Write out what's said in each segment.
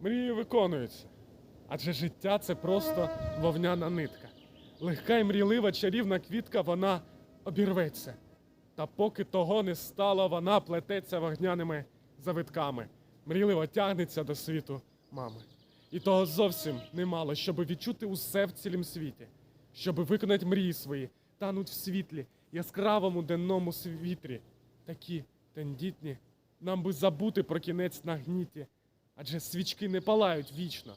Мрії виконуються. Адже життя це просто вовняна нитка. Легка і мрійлива чарівна квітка, вона обірветься. Та поки того не стало, вона плететься вогняними завитками, мрійливо тягнеться до світу мами. І того зовсім немало, щоб відчути усе в цілім світі, щоб виконати мрії свої, тануть в світлі, яскравому денному світрі. Такі тендітні, нам би забути про кінець на гніті, адже свічки не палають вічно,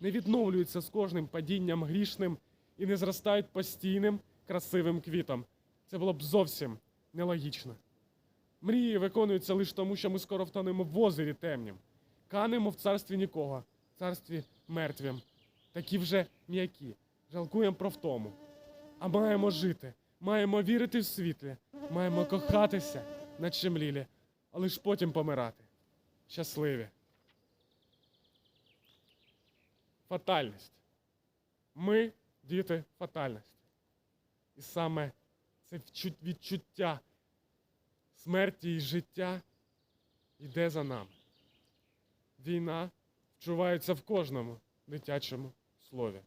не відновлюються з кожним падінням грішним і не зростають постійним красивим квітом. Це було б зовсім нелогічно. Мрії виконуються лише тому, що ми скоро втонемо в озері темнім, канемо в царстві нікого, в царстві мертвім. Такі вже м'які, жалкуємо про втому. А маємо жити, маємо вірити в світлі, маємо кохатися, наче млілі, а лиш потім помирати. Щасливі. Фатальність. Ми діти фатальності. І саме це відчуття смерті і життя йде за нами. Війна вчувається в кожному дитячому слові.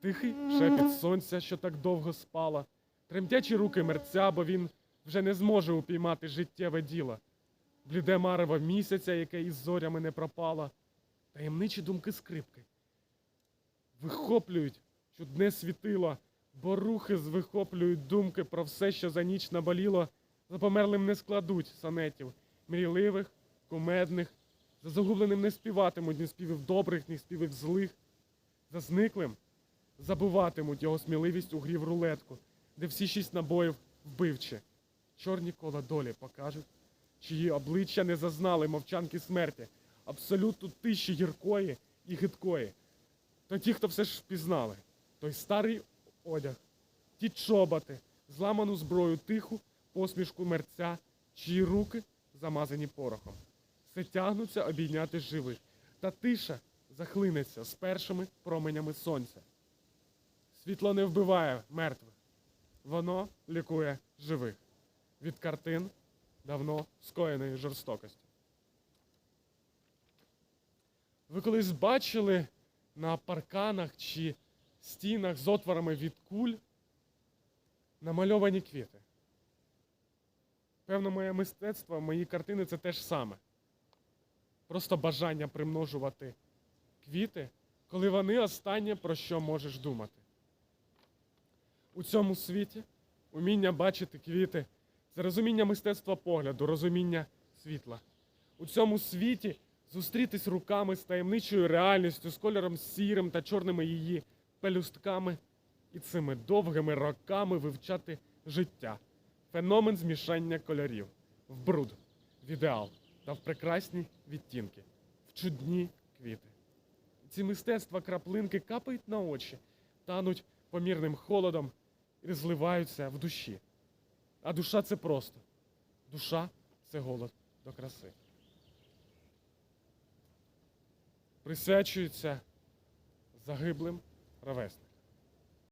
Тихий шепіт сонця, що так довго спала, тремтячі руки мерця, бо він вже не зможе упіймати життєве діло. Бліде марево місяця, яке із зорями не пропало, таємничі думки скрипки. Вихоплюють чудне світило, бо рухи звихоплюють думки про все, що за ніч наболіло, за померлим не складуть сонетів, мрійливих, кумедних, за загубленим не співатимуть ні співів добрих, ні співів злих, за зниклим забуватимуть його сміливість у грі в рулетку, де всі шість набоїв вбивчі. Чорні кола долі покажуть, чиї обличчя не зазнали мовчанки смерті, абсолютно тиші гіркої і гидкої. То ті, хто все ж впізнали, той старий одяг, ті чоботи, зламану зброю тиху, посмішку мерця, чиї руки замазані порохом. Все тягнуться обійняти живих, та тиша захлинеться з першими променями сонця. Світло не вбиває мертвих, воно лікує живих від картин давно скоєної жорстокості. Ви колись бачили на парканах чи стінах з отворами від куль намальовані квіти? Певно, моє мистецтво, мої картини це те ж саме. Просто бажання примножувати квіти, коли вони останнє про що можеш думати. У цьому світі уміння бачити квіти це розуміння мистецтва погляду, розуміння світла. У цьому світі зустрітись руками з таємничою реальністю, з кольором сірим та чорними її пелюстками і цими довгими роками вивчати життя, феномен змішання кольорів в бруд, в ідеал та в прекрасні відтінки, в чудні квіти. Ці мистецтва краплинки капають на очі, тануть помірним холодом і зливаються в душі. А душа це просто. Душа це голод до краси. Присвячується загиблим ровесникам.